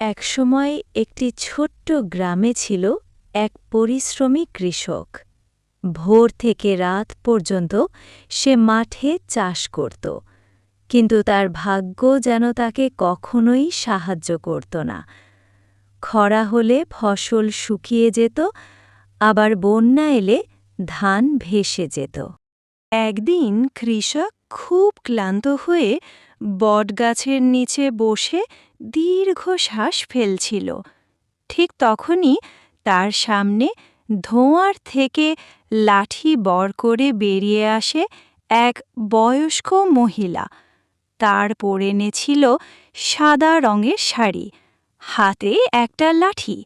একসময় একটি ছোট্ট গ্রামে ছিল এক পরিশ্রমী কৃষক। ভোর থেকে রাত পর্যন্ত সে মাঠে চাষ করত, কিন্তু তার ভাগ্য যেন তাকে কখনোই সাহায্য করত না। খরা হলে ফসল শুকিয়ে যেত, আবার বন্যা এলে ধান ভেসে যেত। একদিন কৃষক খুব ক্লান্ত হয়ে বটগাছের নিচে বসে দীর্ঘ শ্বাস ফেলছিল। ঠিক তখনই তার সামনে ধোঁয়ার থেকে লাঠি বর করে বেরিয়ে আসে এক বয়স্ক মহিলা। তার পরেনে ছিল সাদা রঙের শাড়ি, হাতে একটা লাঠি।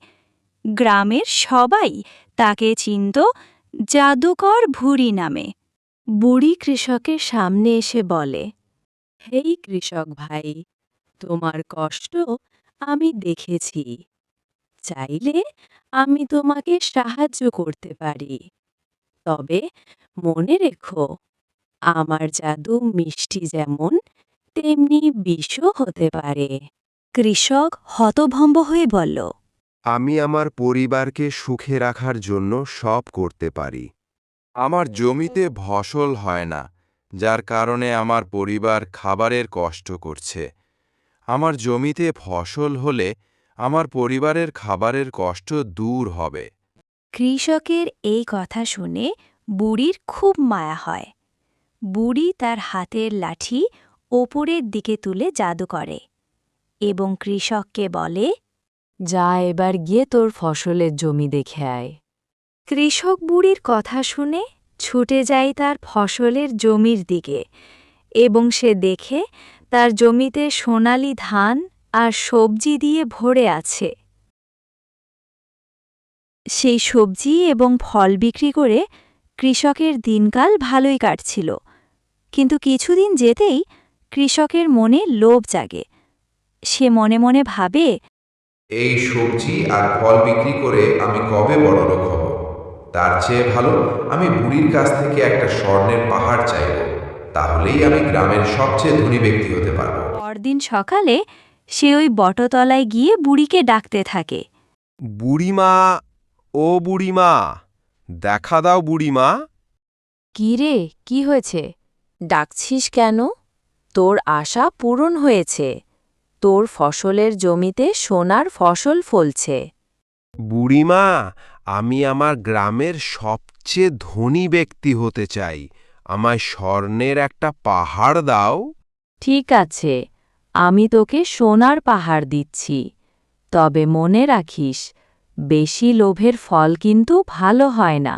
গ্রামের সবাই তাকে চিনত জাদুকর ভুরি নামে। বুড়ি কৃষকের সামনে এসে বলে, হেই কৃষক ভাই, তোমার কষ্ট আমি দেখেছি। চাইলে আমি তোমাকে সাহায্য করতে পারি। তবে মনে রেখো, আমার জাদু মিষ্টি যেমন, তেমনি বিষও হতে পারে কৃষক হতভম্ব হয়ে বলল, আমি আমার পরিবারকে সুখে রাখার জন্য সব করতে পারি। আমার জমিতে ফসল হয় না যার কারণে আমার পরিবার খাবারের কষ্ট করছে। আমার জমিতে ফসল হলে আমার পরিবারের খাবারের কষ্ট দূর হবে। কৃষকের এই কথা শুনে বুড়ির খুব মায়া হয়। বুড়ি তার হাতের লাঠি ওপরের দিকে তুলে জাদু করে এবং কৃষককে বলে যা এবার গিয়ে তোর ফসলের জমি দেখে আয়। কৃষক বুড়ির কথা শুনে ছুটে যায় তার ফসলের জমির দিকে এবং সে দেখে তার জমিতে সোনালি ধান আর সবজি দিয়ে ভরে আছে। সেই সবজি এবং ফল বিক্রি করে কৃষকের দিনকাল ভালোই কাটছিল। কিন্তু কিছুদিন যেতেই কৃষকের মনে লোভ জাগে। সে মনে মনে ভাবে, এই সবজি আর ফল বিক্রি করে আমি কবে বড়লোক হব? তার চেয়ে ভালো আমি বুড়ির কাছ থেকে একটা স্বর্ণের পাহাড় চাইব। তাহলেই আমি গ্রামের সবচেয়ে ধনী ব্যক্তি হতে পারব। পরদিন সকালে সে ওই বটতলায় গিয়ে বুড়িকে ডাকতে থাকে। বুড়িমা ও বুড়িমা দেখা দাও বুড়িমা। কি রে কি হয়েছে? ডাকছিস কেন? তোর আশা পূরণ হয়েছে। তোর ফসলের জমিতে সোনার ফসল ফলছে। বুড়িমা আমি আমার গ্রামের সবচেয়ে ধনী ব্যক্তি হতে চাই। আমায় স্বর্ণের একটা পাহাড় দাও। ঠিক আছে, আমি তোকে সোনার পাহাড় দিচ্ছি। তবে মনে রাখিস, বেশি লোভের ফল কিন্তু ভালো হয় না।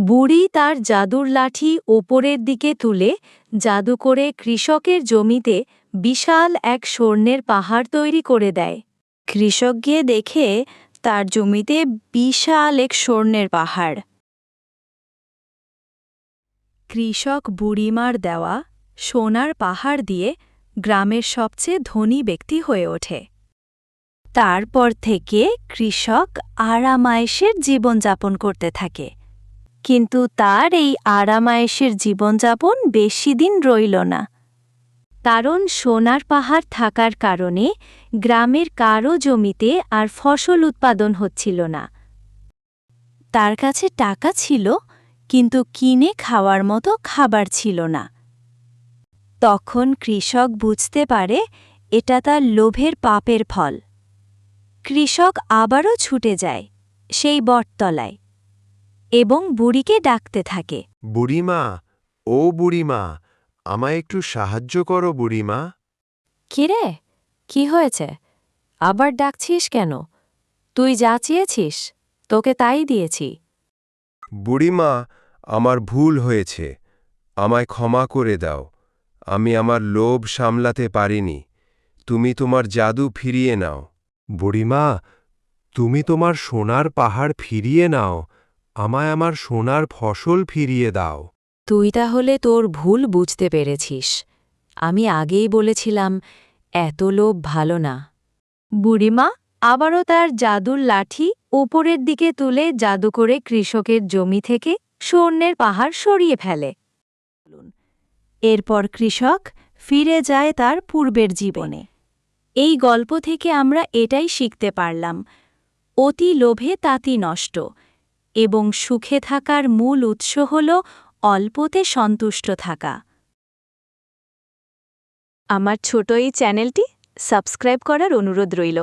বুড়ি তার জাদুর লাঠি ওপরের দিকে তুলে, জাদু করে কৃষকের জমিতে বিশাল এক স্বর্ণের পাহাড় তৈরি করে দেয়। কৃষক গিয়ে দেখে তার জমিতে বিশাল এক স্বর্ণের পাহাড়। কৃষক বুড়িমার দেওয়া সোনার পাহাড় দিয়ে গ্রামের সবচেয়ে ধনী ব্যক্তি হয়ে ওঠে। তারপর থেকে কৃষক আরামায়েশের জীবনযাপন করতে থাকে। কিন্তু তার এই আরামায়েশের জীবনযাপন বেশি দিন রইল না। কারণ সোনার পাহাড় থাকার কারণে গ্রামের কারও জমিতে আর ফসল উৎপাদন হচ্ছিল না। তার কাছে টাকা ছিল, কিন্তু কিনে খাওয়ার মতো খাবার ছিল না। তখন কৃষক বুঝতে পারে, এটা তার লোভের পাপের ফল। কৃষক আবারও ছুটে যায়, সেই বটতলায়। এবং বুড়িকে ডাকতে থাকে। বুড়িমা, ও বুড়িমা আমায় একটু সাহায্য করো বুড়িমা। কিরে কি হয়েছে? আবার ডাকছিস কেন? তুই যা চেয়েছিস তোকে তাই দিয়েছি। বুড়িমা আমার ভুল হয়েছে। আমায় ক্ষমা করে দাও। আমি আমার লোভ সামলাতে পারিনি। তুমি তোমার জাদু ফিরিয়ে নাও। বুড়িমা তুমি তোমার সোনার পাহাড় ফিরিয়ে নাও। আমায় আমার সোনার ফসল ফিরিয়ে দাও। তুই তাহলে তোর ভুল বুঝতে পেরেছিস। আমি আগেই বলেছিলাম, এত লোভ ভালো না। বুড়িমা, আবারও তার জাদুর লাঠি ওপরের দিকে তুলে জাদু করে কৃষকের জমি থেকে স্বর্ণের পাহাড় সরিয়ে ফেলে। এরপর কৃষক ফিরে যায় তার পূর্বের জীবনে। এই গল্প থেকে আমরা এটাই শিখতে পারলাম, অতি লোভে তাতি নষ্ট এবং সুখে থাকার মূল উৎস হল অল্পতে সন্তুষ্ট থাকা। আমার ছোট এই চ্যানেলটি সাবস্ক্রাইব করার অনুরোধ রইল।